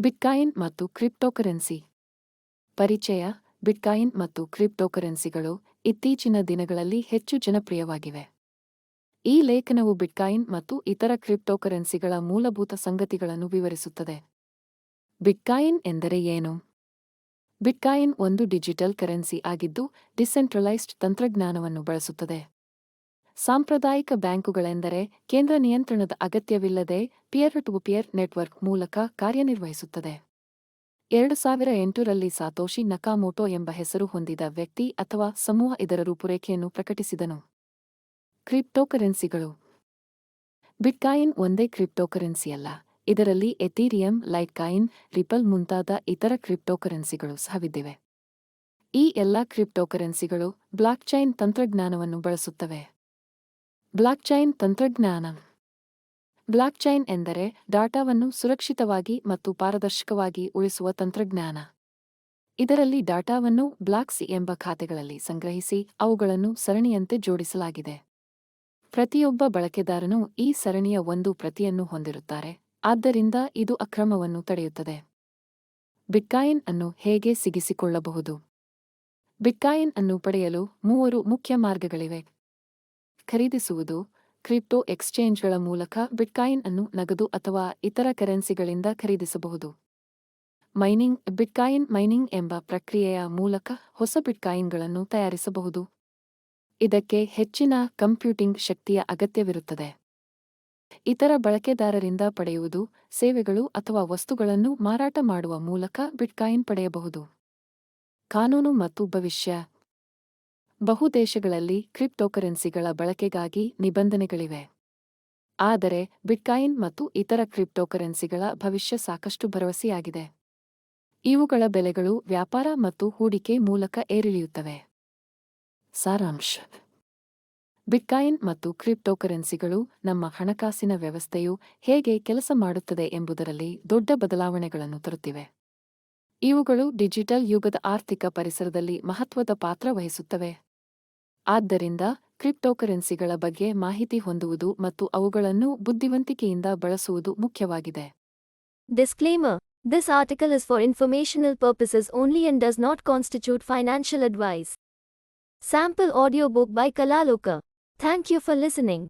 Bitcoin ಮತ್ತು cryptocurrency. ಪರಿಚಯ, bitcoin ಮತ್ತು ಕ್ರಿಪ್ಟೋಕರೆನ್ಸಿಗಳು ಇತ್ತೀಚಿನ ದಿನಗಳಲ್ಲಿ ಹೆಚ್ಚು ಜನಪ್ರಿಯವಾಗಿವೆ. ಈ ಲೇಖನವು ಬಿಟ್ಕಾಯಿನ್ ಮತ್ತು ಇತರ ಕ್ರಿಪ್ಟೋಕರೆನ್ಸಿಗಳ ಮೂಲಭೂತ ಸಂಗತಿಗಳನ್ನು ವಿವರಿಸುತ್ತದೆ. ಬಿಟ್ಕಾಯಿನ್ ಎಂದರೆ ಏನು? ಬಿಟ್ಕಾಯಿನ್ ಒಂದು ಡಿಜಿಟಲ್ ಕರೆನ್ಸಿ ಆಗಿದ್ದು ಡಿಸೆಂಟ್ರಲೈಸ್ಡ್ ತಂತ್ರಜ್ಞಾನವನ್ನು ಬಳಸುತ್ತದೆ. ಸಾಂಪ್ರದಾಯಿಕ ಬ್ಯಾಂಕುಗಳೆಂದರೆ ಕೇಂದ್ರ ನಿಯಂತ್ರಣದ ಅಗತ್ಯವಿಲ್ಲದೆ ಪಿಯರ್ ಟು ಪಿಯರ್ ನೆಟ್ವರ್ಕ್ ಮೂಲಕ ಕಾರ್ಯನಿರ್ವಹಿಸುತ್ತದೆ. ಎರಡು ಸಾವಿರ ಎಂಟರಲ್ಲಿ ಸಾತೋಶಿ ನಕಾಮೋಟೋ ಎಂಬ ಹೆಸರು ಹೊಂದಿದ ವ್ಯಕ್ತಿ ಅಥವಾ ಸಮೂಹ ಇದರ ರೂಪುರೇಖೆಯನ್ನು ಪ್ರಕಟಿಸಿದನು. ಕ್ರಿಪ್ಟೋಕರೆನ್ಸಿಗಳು. ಬಿಟ್ಕಾಯಿನ್ ಒಂದೇ ಕ್ರಿಪ್ಟೋಕರೆನ್ಸಿಯಲ್ಲ, ಇದರಲ್ಲಿ ಎಥೀರಿಯಂ ಲೈಟ್ಕಾಯಿನ್, ರಿಪಲ್ ಮುಂತಾದ ಇತರ ಕ್ರಿಪ್ಟೋಕರೆನ್ಸಿಗಳು ಸಹವಿದ್ದಿವೆ ಈ ಎಲ್ಲಾ ಕ್ರಿಪ್ಟೋಕರೆನ್ಸಿಗಳು ಬ್ಲಾಕ್ಚೈನ್ ತಂತ್ರಜ್ಞಾನವನ್ನು ಬಳಸುತ್ತವೆ. ಬ್ಲಾಕ್ಚೈನ್ ತಂತ್ರಜ್ಞಾನ. ಬ್ಲಾಕ್ಚೈನ್ ಎಂದರೆ ಡಾಟಾವನ್ನು ಸುರಕ್ಷಿತವಾಗಿ ಮತ್ತು ಪಾರದರ್ಶಕವಾಗಿ ಉಳಿಸುವ ತಂತ್ರಜ್ಞಾನ. ಇದರಲ್ಲಿ ಡಾಟಾವನ್ನು ಬ್ಲಾಕ್ಸ್ ಎಂಬ ಖಾತೆಗಳಲ್ಲಿ ಸಂಗ್ರಹಿಸಿ ಅವುಗಳನ್ನು ಸರಣಿಯಂತೆ ಜೋಡಿಸಲಾಗಿದೆ. ಪ್ರತಿಯೊಬ್ಬ ಬಳಕೆದಾರನು ಈ ಸರಣಿಯ ಒಂದು ಪ್ರತಿಯನ್ನು ಹೊಂದಿರುತ್ತಾರೆ, ಆದ್ದರಿಂದ ಇದು ಅಕ್ರಮವನ್ನು ತಡೆಯುತ್ತದೆ. ಬಿಟ್ಕಾಯಿನ್ ಅನ್ನು ಹೇಗೆ ಸಿಗಿಸಿಕೊಳ್ಳಬಹುದು? ಬಿಟ್ಕಾಯಿನ್ ಅನ್ನು ಪಡೆಯಲು ಮೂವರು ಮುಖ್ಯ ಮಾರ್ಗಗಳಿವೆ. ಖರೀದಿಸುವುದು ಕ್ರಿಪ್ಟೋ ಎಕ್ಸ್ಚೇಂಜ್ಗಳ ಮೂಲಕ ಬಿಟ್ಕಾಯಿನ್ ಅನ್ನು ನಗದು ಅಥವಾ ಇತರ ಕರೆನ್ಸಿಗಳಿಂದ ಖರೀದಿಸಬಹುದು. ಮೈನಿಂಗ್, ಬಿಟ್ಕಾಯಿನ್ ಮೈನಿಂಗ್ ಎಂಬ ಪ್ರಕ್ರಿಯೆಯ ಮೂಲಕ ಹೊಸ ಬಿಟ್ಕಾಯಿನ್ಗಳನ್ನು ತಯಾರಿಸಬಹುದು. ಇದಕ್ಕೆ ಹೆಚ್ಚಿನ ಕಂಪ್ಯೂಟಿಂಗ್ ಶಕ್ತಿಯ ಅಗತ್ಯವಿರುತ್ತದೆ. ಇತರ ಬಳಕೆದಾರರಿಂದ ಪಡೆಯುವುದು ಸೇವೆಗಳು ಅಥವಾ ವಸ್ತುಗಳನ್ನು ಮಾರಾಟ ಮಾಡುವ ಮೂಲಕ ಬಿಟ್ಕಾಯಿನ್ ಪಡೆಯಬಹುದು. ಕಾನೂನು ಮತ್ತು ಭವಿಷ್ಯ ಬಹು ದೇಶಗಳಲ್ಲಿ ಕ್ರಿಪ್ಟೋಕರೆನ್ಸಿಗಳ ಬಳಕೆಗಾಗಿ ನಿಬಂಧನೆಗಳಿವೆ. ಆದರೆ ಬಿಟ್ಕಾಯಿನ್ ಮತ್ತು ಇತರ ಕ್ರಿಪ್ಟೋಕರೆನ್ಸಿಗಳ ಭವಿಷ್ಯ ಸಾಕಷ್ಟು ಭರವಸೆಯಾಗಿದೆ. ಇವುಗಳ ಬೆಲೆಗಳು ವ್ಯಾಪಾರ ಮತ್ತು ಹೂಡಿಕೆ ಮೂಲಕ ಏರಿಳಿಯುತ್ತವೆ. ಸಾರಾಂಶ. ಬಿಟ್ಕಾಯಿನ್ ಮತ್ತು ಕ್ರಿಪ್ಟೋಕರೆನ್ಸಿಗಳು ನಮ್ಮ ಹಣಕಾಸಿನ ವ್ಯವಸ್ಥೆಯು ಹೇಗೆ ಕೆಲಸ ಮಾಡುತ್ತದೆ ಎಂಬುದರಲ್ಲಿ ದೊಡ್ಡ ಬದಲಾವಣೆಗಳನ್ನು ತರುತ್ತಿವೆ. ಇವುಗಳು ಡಿಜಿಟಲ್ ಯುಗದ ಆರ್ಥಿಕ ಪರಿಸರದಲ್ಲಿ ಮಹತ್ವದ ಪಾತ್ರ ವಹಿಸುತ್ತವೆ. ಆದ್ದರಿಂದ ಕ್ರಿಪ್ಟೋಕರೆನ್ಸಿಗಳ ಬಗ್ಗೆ ಮಾಹಿತಿ ಹೊಂದುವುದು ಮತ್ತು ಅವುಗಳನ್ನು ಬುದ್ಧಿವಂತಿಕೆಯಿಂದ ಬಳಸುವುದು ಮುಖ್ಯವಾಗಿದೆ Disclaimer This article is for informational purposes only and does not constitute financial advice. Sample audiobook by Kalaloka. Thank you for listening.